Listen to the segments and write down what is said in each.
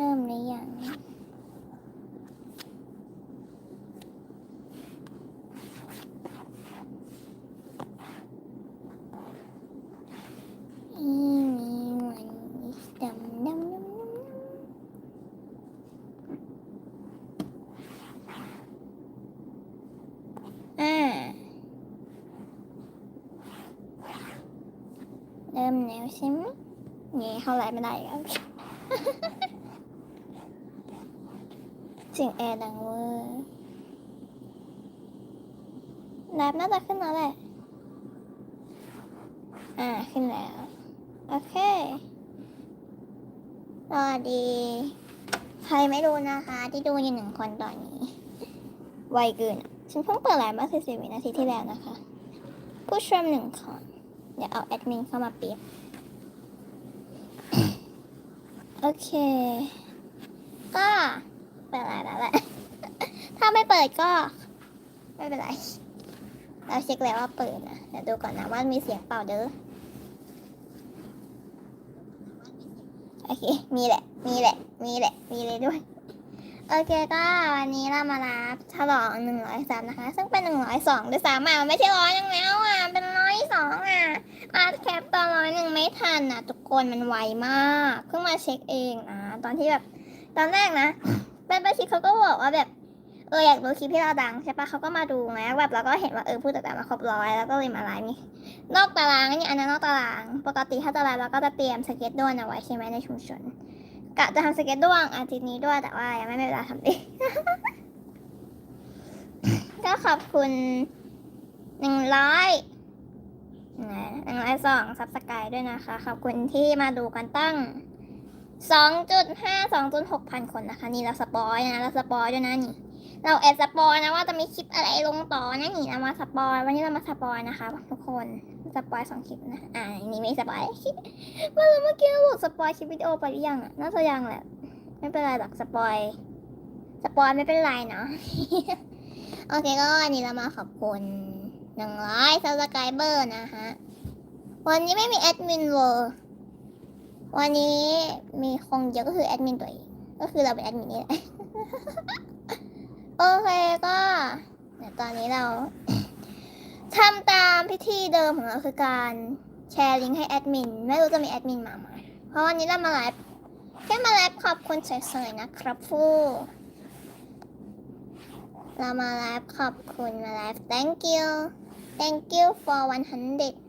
เริ่มหรือยังอีมีวันดำดำดำดำอ่าเริ่มแล้วใช่ไหมเงี้เข้าไลน์ไม่ได้ครับเสียงแอร์ดังเวอร์ไลฟ์น่าจะขึ้นแล้วแหละ อ่า ขึ้นแล้ว โอเคสวัสดี ใครไม่รู้นะคะ ที่ดูอยู่หนึ่งคนตอนนี้ ไวเกิน ฉันเพิ่งเปิดไลน์เมื่สิบวินาทีที่แล้วนะคะ ผู้ชมหนึ่งคน เดี๋ยวเอาแอดมินเข้ามาเปรียบโอเค ก็ เปิดไลน์แล้วแหละถ้าไม่เปิดก็ ไม่เป็นไร เราเช็คแล้วว่าเปิดนะเดี๋ยวดูก่อนนะว่ามีเสียงเปล่าเด้อโอเค มีแหละ มีแหละ มีแหละ มีเลยด้วย โอเคก็วันนี้เรามารับฉลองหนึ่งร้อยสามนะคะ ซึ่งเป็นหนึ่งร้อยสองด้วยซ้ำอะมันไม่ใช่ร้อยยังแล้วอะ เป็นร้อยสองอะอาแคปตอนร้อยหนึ่งไม่ทันอะ ทุกคนมันไวมาก เพิ่งมาเช็คเองนะ ตอนที่แบบ ตอนแรกนะ เป็นประชิดเขาก็บอกว่าแบบเอออยากดูคลิปที่เราดังใช่ปะเขาก็มาดูไงแบบเราก็เห็นว่าเออผู้ติดตามมาครบร้อยแล้วก็เลยมาไลฟ์นี่นอกตารางนี่อันนั้นนอกตาราง ปกติถ้าตารางเราก็จะเตรียมสเก็ตด้วนเอาไว้ใช่ไหมในชุมชนกะจะทำสเก็ตด้วงอาทิตย์นี้ด้วยแต่ว่ายังไม่มีเวลาทำเองก็ขอบคุณหนึ่งร้อยหนึ่งร้อยสองซับสไครด้วยนะคะ ขอบคุณที่มาดูกันตั้ง สองจุดห้าสองจุดหกพันคนนะคะ นี่เราสปอยนะเราสปอยด้วยนะนี่ เราแอบสปอยนะว่าจะมีคลิปอะไรลงต่อนะนี่เรามาสปอยวันนี้เรามาสปอยนะคะ ทุกคนสปอยสองคลิปนะอ่านี่ไม่สปอยเมื่อเมื่อกี้เราหลุดสปอยคลิปวิดีโอไปหรือยังน่าจะยังแหละไม่เป็นไรหรอกสปอยสปอยไม่เป็นไรเนาะโอเคก็วันนี้เรามาขอบคุณหนึ่งร้อยซับสไครเบอร์นะฮะวันนี้ไม่มีแอดมินเวอร์ วันนี้มีคงเดียวก็คือแอดมินตัวเองก็คือเราเป็นแอดมินนี่แหละโอเคก็เดี๋ยวตอนนี้เราทำตามพิธีเดิมของเราคือการแชร์ลิงก์ให้แอดมิน ไม่รู้จะมีแอดมินมาไหมเพราะวันนี้เรามาไลฟ์แค่มาไลฟ์ขอบคุณเฉยๆนะครับฟูเรามาไลฟ์ขอบคุณมาไลฟ์ thank you thank you for 100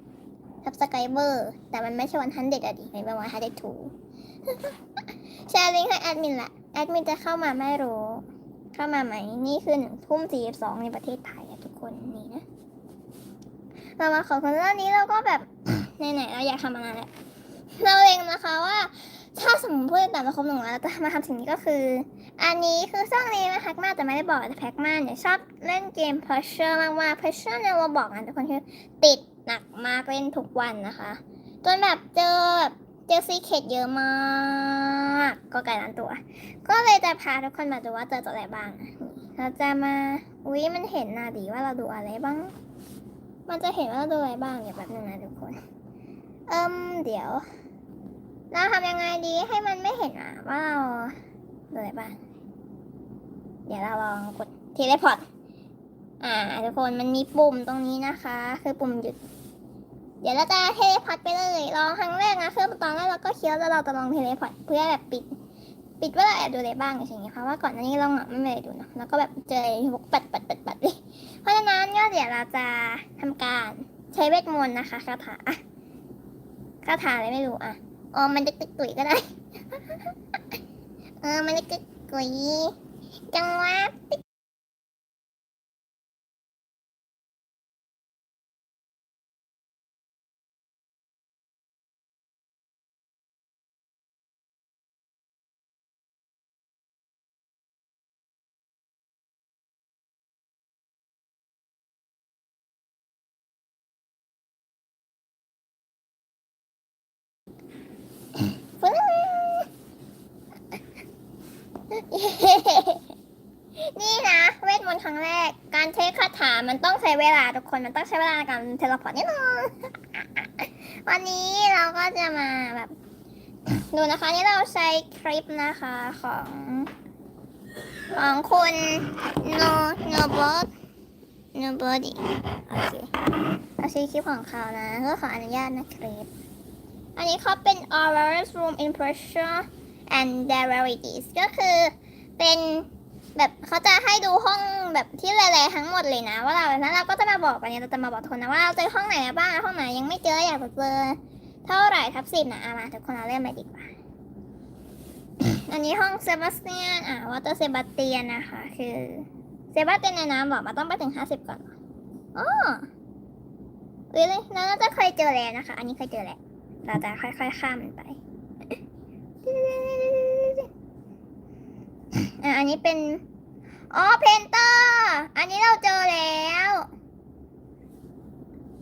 subscriber แต่มันไม่ใช่100อะดิมันเป็น102แชร์ลิงก์ให้แอดมินละแอดมินจะเข้ามาไม่รู้ เข้ามาไหม นี่คือหนึ่งทุ่มสี่สองในประเทศไทยอะทุกคนนี่นะ เรามาขอคนเรื่องนี้เราก็แบบไหนๆเราอยากทำมานานแล้วเราเองนะคะว่าถ้าสมมติผู้ติดตามาครบหนึ่งร้อยเราจะมาทำสิ่งนี้ก็คือ อันนี้คือช่วงนี้นะแพ็กมาแต่ไม่ได้บอกแต่แพ็กมาเนี่ยชอบเล่นเกม pressure มากๆ pressure เนี่ยเราบอกนะทุกคนคือติด หนักมากเล่นทุกวันนะคะ จนแบบเจอแบบเจอซีเคดเยอะมาก ก็กลล้านตัว ก็เลยจะพาทุกคนมาดูว่าเจอตัวอะไรบ้าง เราจะมา อุ้ยมันเห็นนาดีว่าเราดูอะไรบ้าง มันจะเห็นว่าเราดูอะไรบ้างเดี๋ยวแบบนึงนะทุกคน เอิมเดี๋ยว เราทำยังไงดีให้มันไม่เห็นอะว่าเราดูอะไรบ้าง เดี๋ยวเราลองกดเทเลพอร์ตอ่าทุกคนมันมีปุ่มตรงนี้นะคะ คือปุ่มหยุด เดี๋ยวเราจะเทเลพอร์ตไปเลยลองครั้งแรกนะคือตอนแรกเราก็เคี้ยวแล้วเราจะลองเทเลพอร์ตเพื่อแบบปิด ปิดว่าเราแอบดูอะไรบ้างอย่างเงี้ยเพราะว่าก่อนหน้านี้เราไม่ได้ดูเนะแล้วก็แบบเจอพวกปัดปัดปัดปัดเลยเพราะฉะนั้นก็เดี๋ยวเราจะทำการใช้เวทมนต์นะคะคาถาอะคาถาอะไรไม่รู้อะอ๋อมันจะตึกตุยก็ได้ เออมันจะตึกตุยจังหวะ นี่นะเวทมนต์ครั้งแรก การใช้คาถามันต้องใช้เวลาทุกคนมันต้องใช้เวลาในการเทเลพอร์ตนิดนึงวันนี้เราก็จะมาแบบ ดูนะคะนี่เราใช้คลิปนะคะของของคุณ no nobody nobody โอเคเราใช้คลิปของเขานะก็ขออนุญาตนะคลิป อันนี้เขาเป็น Auror's Room Impression and their rarities ก็คือ เป็นแบบเขาจะให้ดูห้องแบบที่แร่ๆทั้งหมดเลยนะ ว่าเราแล้วเราก็จะมาบอกกันเนี่ยเราจะมาบอกทุกคนนะว่าเราเจอห้องไหนบ้างห้องไหนยังไม่เจออยากเจอเท่าไหร่ทับสิบนะอามาทุกคนเราเริ่มไปดีกว่า อันนี้ห้องเซบาสเตียนอ่าวอเตอร์เซบาสเตียนนะคะ คือเซบาสเตียนในน้ำบอกมาต้องไปถึงห้าสิบก่อนอ๋อเอ้ยเลยเราน่าจะเคยเจอแล้วนะคะ อันนี้เคยเจอแล้วเราจะค่อยๆข้ามมันไป อะอันนี้เป็น อ๋อ เพนเตอร์ อันนี้เราเจอแล้ว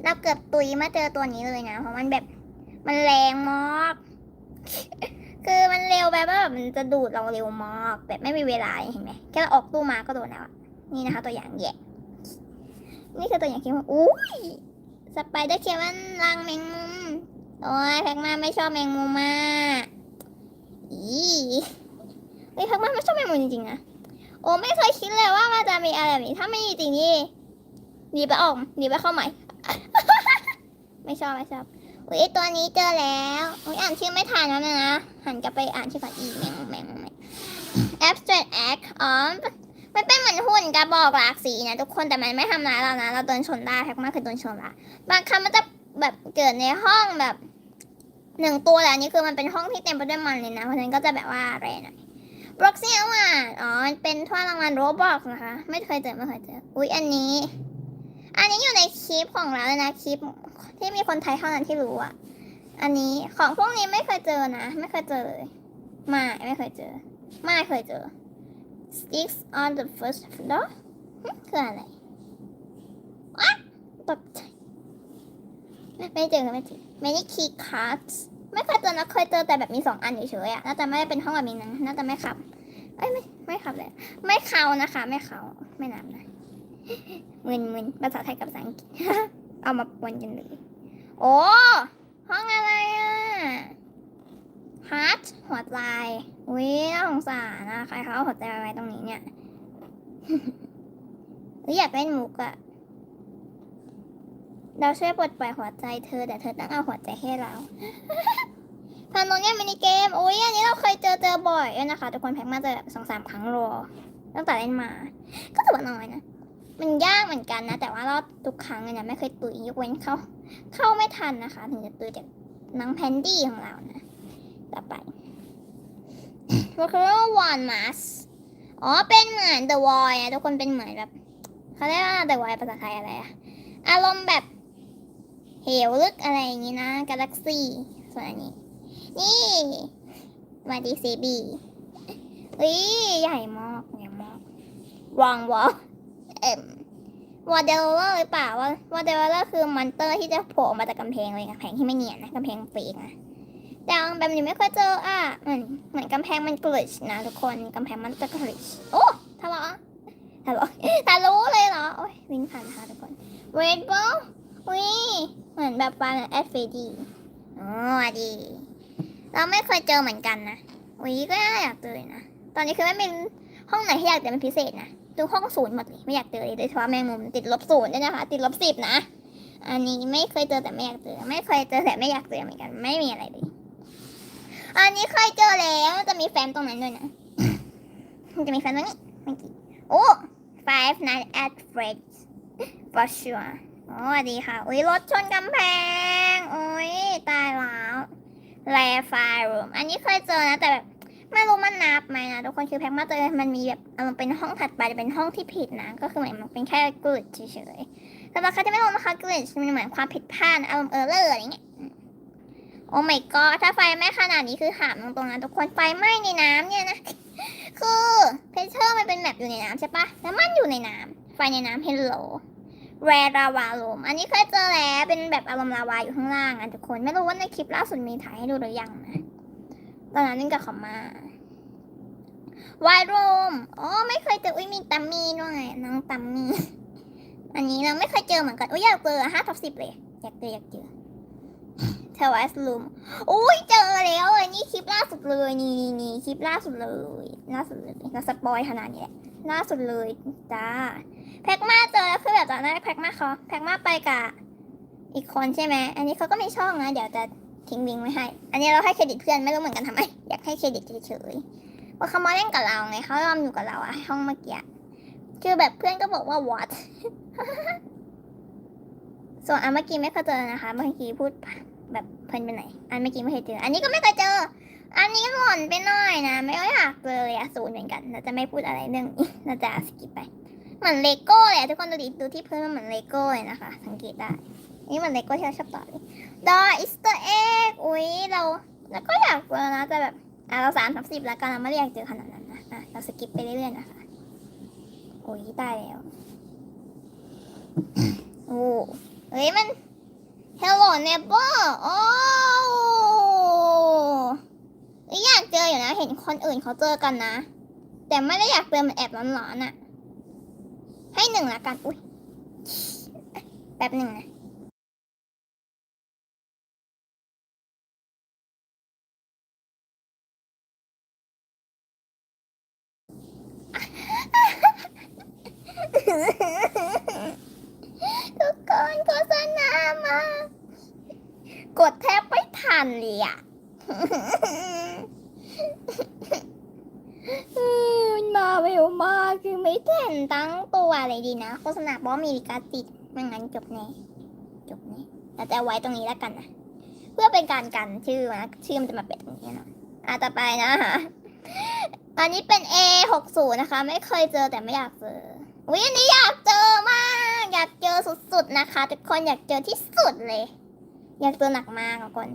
เราเกือบตุยมาเจอตัวนี้เลยนะ เพราะมันแบบ มันแรงมาก คือมันเร็วแบบว่าแบบมันจะดูดเราเร็วมากแบบไม่มีเวลาเห็นไหม แค่เราออกตู้มาก็โดนแล้วนี่นะคะ ตัวอย่างแย่นี่คือตัวอย่างคิดว่าอุ้ย สไปเดอร์เควันรังแมงมุม โอ้ยแพ็กมาไม่ชอบแมงมุมมากอี เฮ้ยแพ็กมาไม่ชอบแมงมุมจริงๆนะโอ้ไม่เคยคิดเลยว่ามันจะมีอะไรแบบนี้ถ้าไม่มีจริงนี่ดีไปออกดีไปเข้าใหม่ ไม่ชอบไม่ชอบอุ้ยตัวนี้เจอแล้วอุ้ยอ่านชื่อไม่ทันแล้วนะหันกลับไปอ่านชื่อก่อนอีแมงมุมแมงมุมแมง abstract act อ๋อมันเป็นเหมือนหุ่นกระบอกหลากสีนะทุกคนแต่มันไม่ทำร้ายเรานะ เราโดนชนได้แพ็กมาเคยโดนชนละบางครั้งมันจะแบบเกิดในห้องแบบหนึ่งตัวแต่อันนี้คือมันเป็นห้องที่เต็มไปด้วยมันเลยนะเพราะฉะนั้นก็จะแบบว่าอะไรหน่อย บล็อกซียว่ะอ๋อเป็นถ้วยรางวัลโรบอกนะคะ ไม่เคยเจอไม่เคยเจอ อุ๊ยอันนี้ อันนี้อยู่ในคลิปของเราเลยนะคลิปที่มีคนไทยเท่านั้นที่รู้อะ อันนี้ของพวกนี้ไม่เคยเจอนะ ไม่เคยเจอเลยไม่ไม่เคยเจอ ไม่เคยเจอ sticks on the first floor คืออะไรอ๊ะตกใจไม่เจอไม่เจอไม่ได้คีย์คัท ไม่เคยเจอนะเคยเจอแต่แบบมีสองอันเฉยๆอะน่าจะไม่ได้เป็นห้องแบบนี้นะน่าจะไม่ขับเอ้ยไม่ไม่ขับเลย ไม่เขานะคะ ไม่เขาไม่นับนะมึนมึนภาษาไทยกับภาษาอังกฤษเอามาปนกันเลยโอ้ห้องอะไรอะฮาร์ทหัวใจอุ้ยน่าสงสารนะใครเขาเอาหัวใจไว้ตรงนี้เนี่ยหรืออยากเล่นมุกอะ เราช่วยปลดปล่อยหัวใจเธอแต่เธอต้องเอาหัวใจให้เราทาโน้นเนี่ยมินิเกมโอ้ยอันนี้เราเคยเจอเจอบ่อยนะคะ ทุกคนแพ็กมาเจอแบบสองสามครั้งรอตั้งแต่เล่นมา ก็ถือว่าน้อยนะ มันยากเหมือนกันนะ แต่ว่ารอบทุกครั้งเลยนะไม่เคยตุยยกเว้นเข้า เข้าไม่ทันนะคะ ถึงจะตุยจากน้องแพนดี้ของเรานะ ต่อไป r o c k e r One Mask อ๋อ เป็นเหมือน The Void นะทุกคนเป็นเหมือนแบบเขาเรียกว่า The Void ภาษาไทยอะไรอะอารมณ์แบบ วลึกอะไรอย่างงี้นะกาแล็กซี่ส่วนอันนี้ นี่มาดีซีบีอุ้ยใหญ่มากใหญ่มากวางวอเอ็มวอเดลเลอร์หรือเปล่าวาวอเดลเลอร์คือมอนเตอร์ที่จะโผล่มาจากกำแพงเลยกำแพงที่ไม่เนียนนะกำแพงเฟกนะแต่แบบนี้ไม่ค่อยเจออะเหมือนเหมือนกำแพงมันกลิชนะทุกคนกำแพงมันจะกลิชโอ้ทะเลาะทะเลาะทะลุเลยเหรอโอ้ยวิ่งผ่านค่ะทุกคนเรดบอล อุ้ยเหมือนแบบปลาแอฟเฟดีอ๋อดี เราไม่เคยเจอเหมือนกันนะอุ้ยก็น่าอยากเจอเลยนะตอนนี้คือไม่เป็นห้องไหนที่อยากเจอเป็นพิเศษนะดูห้องศูนย์หมดเลยไม่อยากเจอเลยโดยเฉพาะแมงมุมติดลบศูนย์ด้วยนะคะ ติดลบสิบนะ อันนี้ไม่เคยเจอแต่ไม่อยากเจอ ไม่เคยเจอแต่ไม่อยากเจอเหมือนกัน ไม่มีอะไรเลยอันนี้เคยเจอแล้วจะมีแฟ้มตรงนั้นด้วยนะจะมีแฟ้มตรงนี้เมื่อกี้โอ้ five nights at Freddy's for sure สวัสดีค่ะ อุ้ยรถชนกำแพง อุ้ยตายแล้วแรไฟรูมอันนี้เคยเจอนะ แต่แบบไม่รู้มันนับไหมนะทุกคนคือแพ็กมาเจอมันมีแบบอารมณ์เป็นห้องถัดไปจะเป็นห้องที่ผิดนะ ก็คือเหมือนมันเป็นแค่กริดเฉยๆแต่บางครั้งที่ไม่รู้นะคะกริดมันเหมือนความผิดพลาดอารมณ์เออร์เลอร์อะไรเงี้ยโอ้ my god ถ้าไฟไหม้ขนาดนี้คือถามตรงๆนะทุกคนไฟไหม้ในน้ำเนี่ยนะคือเพเชอร์มันเป็นแบบอยู่ในน้ำใช่ปะแล้วมันอยู่ในน้ำไฟในน้ำเฮลโล แรราวาลมอันนี้เคยเจอแล้ว เป็นแบบอารมณ์ลาวาอยู่ข้างล่างอะทุกคน ไม่รู้ว่าในคลิปล่าสุดมีถ่ายให้ดูหรือยังนะ ตอนนั้นนึงกับขามาวายรมอ๋อ ไม่เคยเจอ อุ้ยมีตัมมี่ด้วยน้องตัมมี่ อันนี้เราไม่เคยเจอเหมือนกัน อุ้ยอยากเจอห้าทับสิบเลย อยากเจออยากเจอเทวสลูมอุ้ยเจอแล้วอันนี้คลิปล่าสุดเลยนี่นี่นี่คลิปล่าสุดเลย ล่าสุดเลยเราสปอยขนาดนี้แหละ ล่าสุดเลยจ้า แพ็กมาเจอแล้วคือแบบตอนนั้นแพ็กมาเขาแพ็กมาไปกับอีกคนใช่ไหมอันนี้เขาก็ไม่ช่องนะเดี๋ยวจะทิ้งลิงไว้ให้ อันนี้เราให้เครดิตเพื่อนไม่รู้เหมือนกันทำไมอยากให้เครดิตเฉยๆว่าเขามาเล่นกับเราไงเขายอมอยู่กับเราอะห้องเมื่อกี้คือแบบเพื่อนก็บอกว่า what ส่วนอันเมื่อกี้ไม่เคยเจอนะคะ เมื่อกี้พูดแบบเพลินไปไหน อันเมื่อกี้ไม่เคยเจอ อันนี้ก็ไม่เคยเจอ อันนี้หล่อนไปหน่อยนะ ไม่อยากเจอเลยอะศูนย์เหมือนกัน เราจะไม่พูดอะไรเรื่องนี้เราจะสกิปไป เหมือนเลโก้เลยอะทุกคนดูดิดูที่พื้นมันเหมือนเลโก้เลยนะคะ สังเกตได้ นี่เหมือนเลโก้ที่เราชอบต่อเลยดออิสเตอร์เอ็กอุ้ยเราแล้วก็อยากเจอนะแต่แบบอะเราสามสามสิบแล้วกันเราไม่ได้อยากเจอขนาดนั้นนะอะเราสกิปไปเรื่อยๆนะคะโอ้ยตายแล้วโอ้เฮ้ยมัน Hello neighbor โอ้ยอยากเจออยู่นะ เห็นคนอื่นเขาเจอกันนะ แต่ไม่ได้อยากเจอมันแอบร้อนๆอะ ให้หนึ่งละกัน อุ้ยแป๊บหนึ่งนะทุกคนโฆษณามากดแทบไม่ทันเลยอะ มันมาเร็วมากคือไม่แทันตั้งตัวเลยดีนะโฆษณาบอกว่ามีลิขสิทธิ์ไม่งั้นจบแน่จบแน่แต่จะเอาไว้ตรงนี้แล้วกันนะเพื่อเป็นการกันชื่อนะชื่อมันจะมาเป็นตรงนี้นะอะต่อไปนะคะอันนี้เป็น A 6 0นะคะ ไม่เคยเจอแต่ไม่อยากเจอวิอันนี้อยากเจอมาก อยากเจอสุดๆนะคะ ทุกคนอยากเจอที่สุดเลย อยากเจอหนักมากทุกคน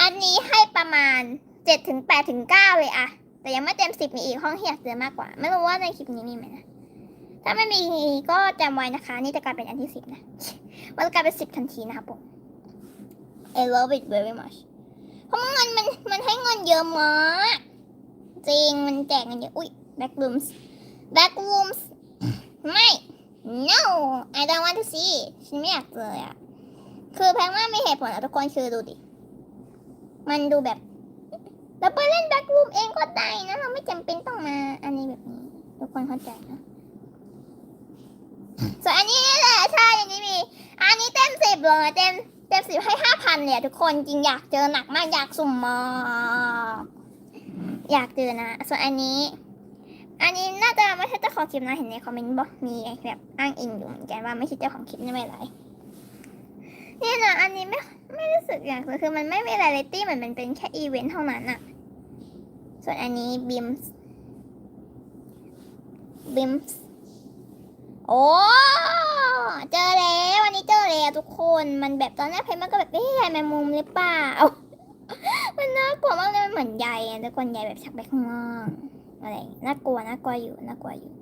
อันนี้ให้ประมาณ7ถึง8ถึง9เลยอะ แต่ยังไม่เต็ม10มีอีกห้องที่อยากเจอมากกว่า ไม่รู้ว่าในคลิปนี้มีไหมนะ ถ้าไม่มีก็จำไว้นะคะ นี่จะกลายเป็นอันที่สิบนะ มันจะกลายเป็นสิบทันทีนะครับผม I love it very much เพราะเงินมันมันให้เงินเยอะมากจริงมันแจกเงินเยอะ อุ้ย back rooms back rooms ไม่ no I don't want to see ฉันไม่อยากเจออะคือแพงว่าไม่เหตุผลอะทุกคนคือดูดิ มันดูแบบ เราไปเล่น back room เองก็ได้นะเราไม่จำเป็นต้องมาอันนี้แบบนี้ทุกคนเข้าใจนะส่วนอันนี้แหละใช่อันนี้มี อันนี้เต็มสิบเลยเต็มเต็มสิบให้ห้าพันเนี่ยทุกคนจริงอยากเจอหนักมากอยากสุ่มมากอยากเจอนะ ส่วนอันนี้ อันนี้น่าจะไม่ใช่เจ้าของคลิปนะเห็นในคอมเมนต์บอกมีแบบอ้างอิงอยู่เหมือนกันว่าไม่ใช่เจ้าของคลิปนี่ไม่ไรเนี่ยนะอันนี้ไม่ไม่รู้สึกอยากเลยคือมันไม่มีรายลิตี้เหมือนมันเป็นแค่อีเวนต์เท่านั้นอะ ส่วนอันนี้บิมส์บิมส์โอ้ เจอแล้ววันนี้เจอแล้วทุกคน มันแบบตอนแรกเพมันก็แบบเอ๊ะใยแมงมุมหรือเปล่า มันน่ากลัวมากเลยมันเหมือนใยอะทุกคนใยแบบชักไปข้างล่างอะไรน่ากลัวน่ากลัวอยู่น่ากลัวอยู่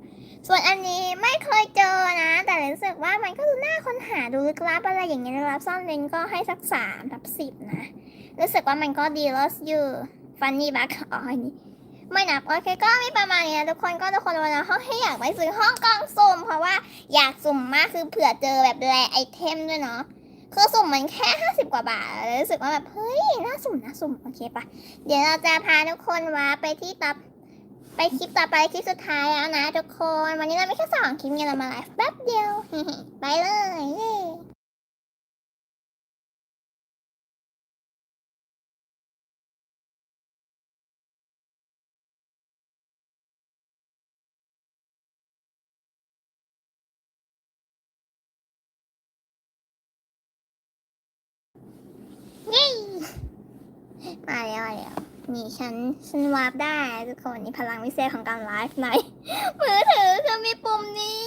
ส่วนอันนี้ไม่เคยเจอนะ แต่รู้สึกว่ามันก็ดูน่าค้นหาดูลึกลับอะไรอย่างเงี้ยนะครับซ่อนเลนก็ให้สักสามทับสิบนะ รู้สึกว่ามันก็ดีลอสอยู่ ฟันนี่บักอ๋ออันนี้ไม่นับโอเคก็มีประมาณนี้นะทุกคนก็ทุกคนวันนะห้องให้อยากไปซื้อห้องกล่องสุ่มเพราะว่าอยากสุ่มมากคือเผื่อเจอแบบแรไอเทมด้วยเนาะคือสุ่มมันแค่ห้าสิบกว่าบาทเลยรู้สึกว่าแบบเฮ้ยน่าสุ่มน่าสุ่มโอเคปะเดี๋ยวเราจะพาทุกคนว้าไปที่ต่อไปคลิปต่อไปคลิปสุดท้ายแล้วนะทุกคน วันนี้เราไม่แค่สองคลิปไงเรามาไลฟ์แป๊บเดียวไปเลยเย้ ย้มาแล้วมาแล้วนี่ฉันฉันวาร์ปได้ทุกคนนี่พลังวิเศษของการไลฟ์ในมือถือคือมีปุ่มนี้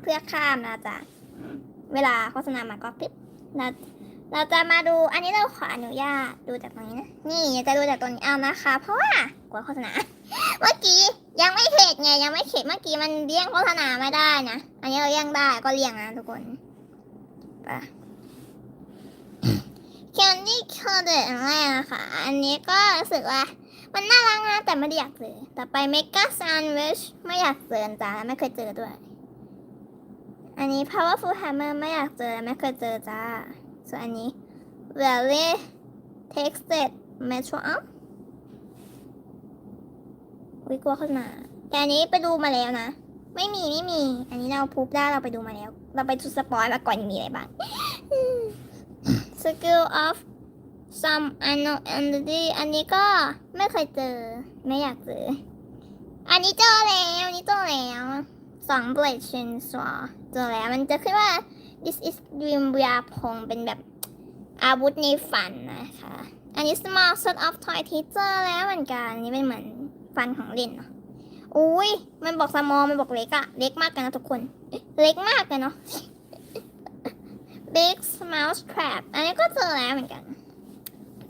เพื่อข้ามนะจ๊ะเวลาโฆษณามาก็ปิ๊บเราเราจะมาดูอันนี้เราขออนุญาตดูจากตรงนี้นะ นี่จะดูจากตรงนี้เอานะคะ เพราะว่ากลัวโฆษณา เมื่อกี้ยังไม่เข็ดไงยังไม่เข็ดเมื่อกี้มันเลี่ยงโฆษณาไม่ได้นะ อันนี้เราเลี่ยงได้ก็เลี่ยงนะทุกคนไปแคนดี้คอ เดออันแรกนะคะ อันนี้ก็รู้สึกว่า มันน่ารักนะ แต่ไม่ได้อยากเจอต่อไปเมกาซันวิชไม่อยากเจอจ้าไม่เคยเจอด้วย อันนี้ powerful hammer ไม่อยากเจอไม่เคยเจอจ้า ส่วนอันนี้ Valley Texas Metro วิกลัวขึ้นมา แต่อันนี้ไปดูมาแล้วนะ ไม่มีไม่มี อันนี้เราพูบได้เราไปดูมาแล้ว เราไปดูสปอยมาก่อนมีอะไรบ้าง Skill of some unknown entity อันนี้ก็ไม่เคยเจอ ไม่อยากเจอ อันนี้เจอแล้วอันนี้เจอแล้วสอง blade chainsaw เจอแล้วมันจะขึ้นว่า this is dream วิยาพงเป็นแบบอาวุธในฝันนะคะ อันนี้ small sort of toy ที่เจอแล้วเหมือนกัน อันนี้เป็นเหมือนฟันของเล่นเนาะอุ้ย มันบอก small มันบอกเล็กอะเล็กมากกันนะทุกคน เล็กมากเลยเนาะ big mouse trap อันนี้ก็เจอแล้วเหมือนกัน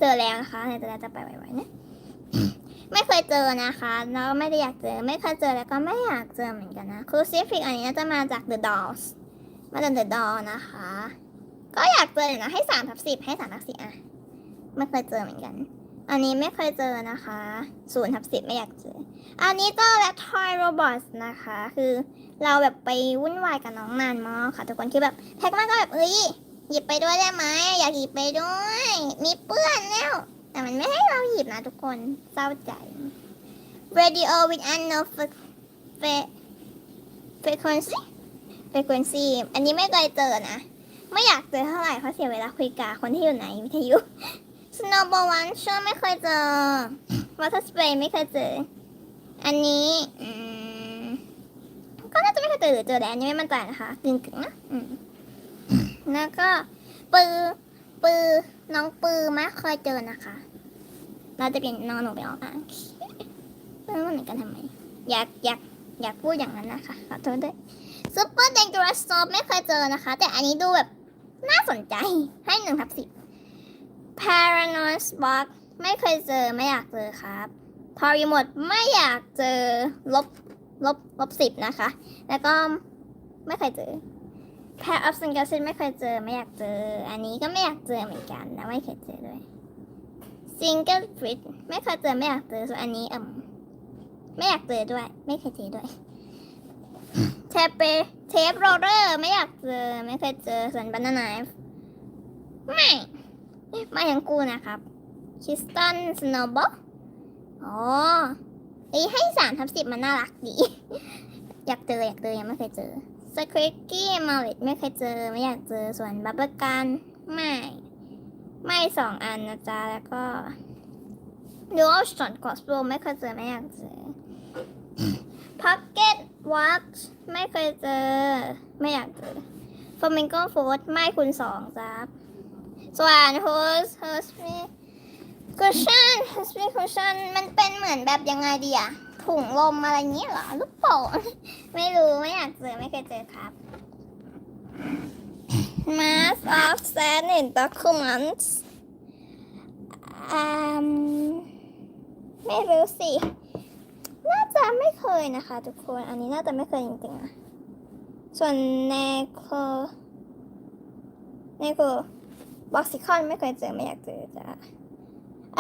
เจอแล้วนะคะในตัวจะไปไวๆนะไม่เคยเจอนะคะแล้วไม่ได้อยากเจอ ไม่เคยเจอแล้วก็ไม่อยากเจอเหมือนกันนะคือซิฟิกอันนี้น่าจะมาจาก The Dolls มาจาก The Doll นะคะ ก็อยากเจออยู่นะให้สามทับสิบให้สามทับสิบอะไม่เคยเจอเหมือนกัน อันนี้ไม่เคยเจอนะคะศูนย์ทับสิบไม่อยากเจอ อันนี้เจอและ Toy Robots นะคะ คือเราแบบไปวุ่นวายกับน้องนานมากค่ะทุกคนคือแบบแพ็กมากก็แบบเอ้ย หยิบไปด้วยได้ไหมอยากหยิบไปด้วย มีเปื้อนแล้ว แต่มันไม่ให้เราหยิบนะทุกคนเศร้าใจ radio with unknown f r e f r e q u e n c y frequency อันนี้ไม่เคยเจอนะ ไม่อยากเจอเท่าไหร่เพราะเสียเวลาคุยกับคนที่อยู่ไหนวิทยุ snowball one ชื่อไม่เคยเจอ water spray ไม่เคยเจอ อันนี้อืมก็น่าจะไม่เคยเจอหรือเจอแต่อันนี้ไม่มั่นใจนะคะกึ่งๆนะอืม แล้วก็ปือ ปือ น้องปือไม่เคยเจอนะคะ เราจะเปลี่ยนน้องหนูไปออกอ่างเออมันเหนกันทำไม อยากอยากอยากพูดอย่างนั้นนะคะขอโทษด้วย Super Dangerous Soap ไม่เคยเจอนะคะ แต่อันนี้ดูแบบน่าสนใจให้หนึ่งทับสิบ Paranoid Box ไม่เคยเจอไม่อยากเจอครับทอรีหมดไม่อยากเจอลบลบลบสิบนะคะ แล้วก็ไม่เคยเจอ Pair of Sunglasses ไม่เคยเจอไม่อยากเจอ อันนี้ก็ไม่อยากเจอเหมือนกันนะไม่เคยเจอด้วย Single Fit ไม่เคยเจอไม่อยากเจอส่วนอันนี้เอ่มไม่อยากเจอด้วย ไม่เคยเจอด้วยเทปเปเทปโรลเลอร์ไม่อยากเจอไม่เคยเจอส่วน Banana Knife ไม่ไม่ทั้งกูนะครับคิสตันสโนบอลอ๋อเอ้ยให้สามทับสิบมันน่ารักดี อยากเจออยากเจอยังไม่เคยเจอ สคริกกี้มาเลตไม่เคยเจอไม่อยากเจอส่วนบับเบิลกันไม่ ไม่สองอันนะจ๊ะ แล้วก็ดูอัลช็อตกอสโบไม่เคยเจอไม่อยากเจอพ็อกเก็ตวัคไม่เคยเจอ ไม่อยากเจอฟลามิงโกโฟูดไม่คุณสองจ้าส่วนโฮสโฮสมีคุชชั่นโฮสมีคุชชั่นมันเป็นเหมือนแบบยังไงดีอะ ถุงลมอะไรเงี้ยเหรอลูกโป่ง ไม่รู้ไม่อยากเจอไม่เคยเจอครับ Mass of Sand in Documents อืมไม่รู้สิ น่าจะไม่เคยนะคะ ทุกคน อันนี้น่าจะไม่เคยจริงๆนะ ส่วน n e c o n e c o b o x i c o n ไม่เคยเจอไม่อยากเจอจ้ะ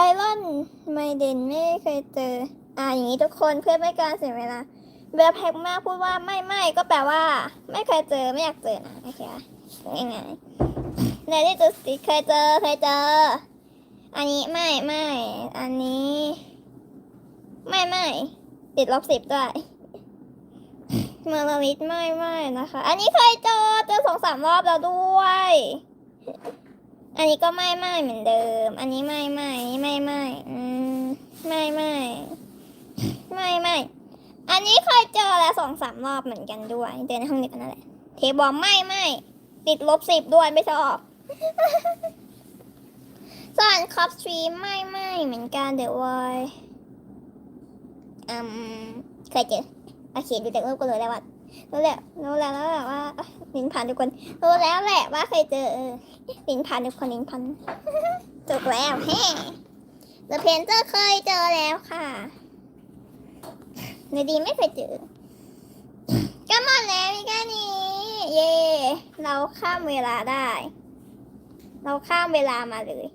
Iron Maiden ไม่เคยเจอ อ่าอย่างนี้ทุกคนเพื่อไม่การเสียเวลาเวลาแพ็กมากพูดว่าไม่ไม่ก็แปลว่า ไม่เคยเจอไม่อยากเจอนะโอเคอะง่ายในที่จุดสิเคยเจอเคยเจอ อันนี้ไม่ไม่อันนี้ ไม่ไม่ติดลบสิบด้วยเมอร์ลิสไม่ไม่นะคะ อันนี้เคยเจอเจอสองสามรอบแล้วด้วย อันนี้ก็ไม่ไม่เหมือนเดิม อันนี้ไม่ไม่ไม่ไม่อืมไม่ไม่ ไม่ไม่ อันนี้เคยเจอแล้วสองสามรอบเหมือนกันด้วยเดินในห้องเด็กกันนั่นแหละ เทบอมไม่ไม่ติดลบสิบด้วยไม่ชอบ ส่วนคอปสตรีมไม่ไม่เหมือนกันเดี๋ยววอยอืมเคยเจอโอเคดูจากรูปก็รู้แล้วว่ารู้แล้วรู้แล้วแล้วแหละว่าลินพันทุกคนรู้แล้วแหละว่าเคยเจอลินพันทุกคนลินพันถูกแล้วแฮ่เดอะเพนเจอร์เคยเจอแล้วค่ะ ในดีไม่เคยเจอก็หมดแล้วมีแค่นี้ เย่เราข้ามเวลาได้ เราข้ามเวลามาเลย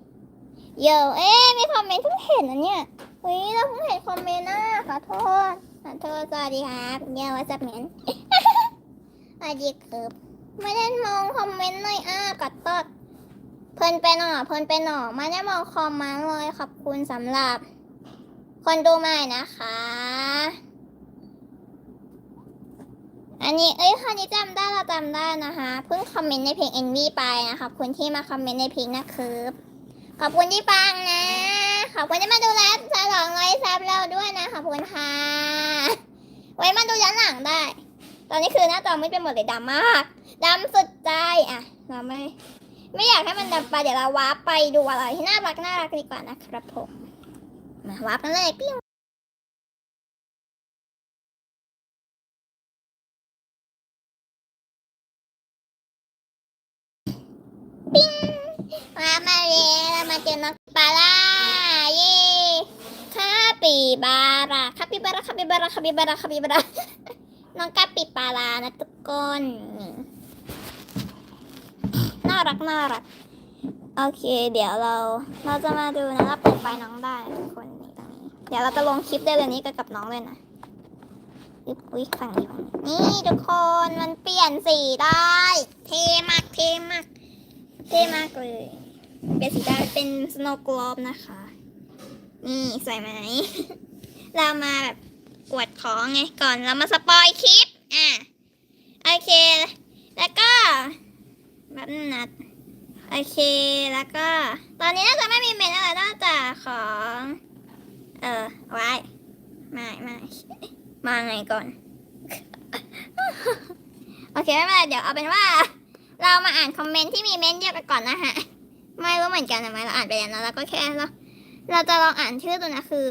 เยอะเอ๊ะมีคอมเมนต์เพิ่งเห็นนะเนี่ยเฮ้ยเราเพิ่งเห็นคอมเมนต์นะขอโทษขอโทษสวัสดีครับเยวว่าจะเมนสวัสดีครับไม่ได้มองคอมเมนต์เลยอะกัดตดเพลินไปหน่อเพลินไปหน่อมาได้มองคอมมาเลยขอบคุณสำหรับ คนดูใหม่นะคะ อันนี้เอ้ยคราวนี้จำได้เราจำได้นะคะเพิ่งคอมเมนต์ในเพลง Envy ไปนะคะขอบคุณที่มาคอมเมนต์ในเพลงนะครับขอบคุณที่ฟังนะ ขอบคุณที่มาดูแลฉลองร้อยซับเราด้วยนะขอบคุณค่ะไว้มาดูย้อนหลังได้ ตอนนี้คือหน้าจอไม่เป็นหมดเลยดำมากดำสุดใจอะเราไม่ไม่อยากให้มันดำไปเดี๋ยวเราวาร์ปไปดูอะไรที่น่ารักน่ารักดีกว่านะครับผมมาวาร์ปกันเลยปิ้ว มามาเลยเรามาเจอน้องปลาล่าเย่คาปิบาร่าคาปิบาร่าคาปิบาร่าคาปิบาร่าคาปิบาร่าน้องกาปิปาลานะทุกคนน่ารักน่ารักโอเค เดี๋ยวเราเราจะมาดูนะเราเปิดไฟน้องได้ทุกคนนี่ตรงนี้ เดี๋ยวเราจะลงคลิปได้เลยนี้กับกับน้องเลยนะอึ๊บอุ๊ยฝั่งนี้ฝั่งนี้นี่ทุกคนมันเปลี่ยนสีได้ เทมากเทมาก เท่มากเลย เปลี่ยนสีด้เป็นสโนว์กลอบนะคะ นี่สวยไหม เรามาแบบกวดของไงก่อนเรามาสปอยคลิป อะ โอเค แล้วก็แบบนัดโอเค แล้วก็ ตอนนี้น่าจะไม่มีเมนอะไรนอกจากของ เออไว้ไม่ไม่มาไงก่อน โอเค ไม่เป็นไรเดี๋ยวเอาเป็นว่า เรามาอ่านคอมเมนต์ที่มีเมนต์เยอะไปก่อนนะฮะ ไม่รู้เหมือนกันทำไมเราอ่านไปแล้วนะแล้วก็แค่เราเราจะลองอ่านชื่อตัวนะคือ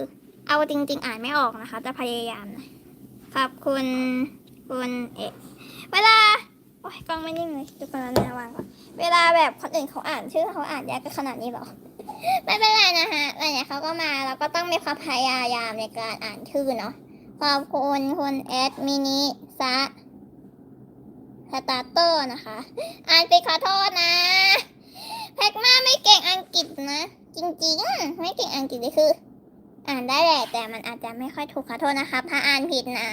เอาจริง ๆ อ่านไม่ออกนะคะ จะพยายามนะขอบคุณคุณเอกเวลาโอ้ยกล้องไม่นิ่งเลยทุกคนแล้วนะวางก่อนเวลาแบบคนอื่นเขาอ่านชื่อเขาอ่านยากกันขนาดนี้หรอ ไม่เป็นไรนะคะอะไรเนี่ยเขาก็มาเราก็ต้องมีความพยายามในการอ่านชื่อเนาะขอบคุณคุณแอดมินิซะ สตาร์เตอร์นะคะ อ่านไปขอโทษนะ แพ็กมาไม่เก่งอังกฤษนะ จริงๆ ไม่เก่งอังกฤษเลยคือ อ่านได้แหละแต่มันอาจจะไม่ค่อยถูกขอโทษนะคะถ้าอ่านผิดนะ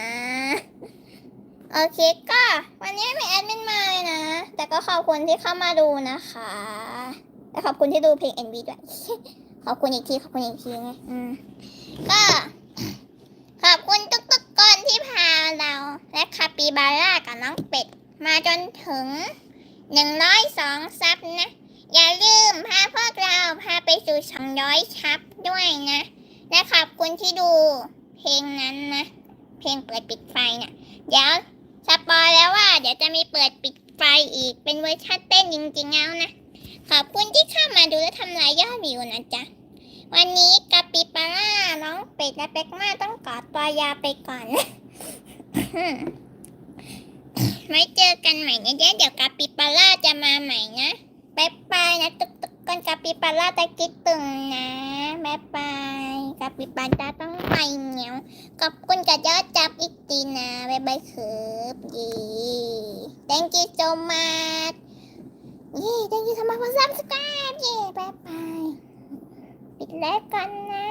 โอเคก็วันนี้ไม่แอดมินมาเลยนะ แต่ก็ขอบคุณที่เข้ามาดูนะคะและขอบคุณที่ดูเพลง NB ด้วย ขอบคุณอีกที ขอบคุณอีกทีไงอืมก็ขอบคุณทุกๆคนที่พาเรา และคาปิบาร่ากับน้องเป็ด มาจนถึงหนึ่งร้อยสองซับนะ อย่าลืมพาพวกเราพาไปสู่สองร้อยซับด้วยนะ และขอบคุณที่ดูเพลงนั้นนะ เพลงเปิดปิดไฟนะ่ะ เดี๋ยวสปอยแล้วว่า เดี๋ยวจะมีเปิดปิดไฟอีกเป็นเวอร์ชันเต้นจริงๆแล้วนะ ขอบคุณที่เข้ามาดูและทำลายยอดวิวนะจ๊ะ วันนี้กาปิปาร่าน้องเป็ดและเป็กมาต้องกอดตัวยาไปก่อนนะ ไว้เจอกันใหม่นะเดี๋ยวเดี๋ยวกาปิปาร่าจะมาใหม่นะบายบายนะตุ๊กตุ๊กกันกาปิปาร่าตะคิดตึงนะบายบายกาปิปาร่าต้องไปเหนียวขอบคุณกับยอดจับอีกทีนะบายบายครับเย่ thank you so much เย่ thank you so much for subscribe เย่บายบายปิดแล้วกันนะ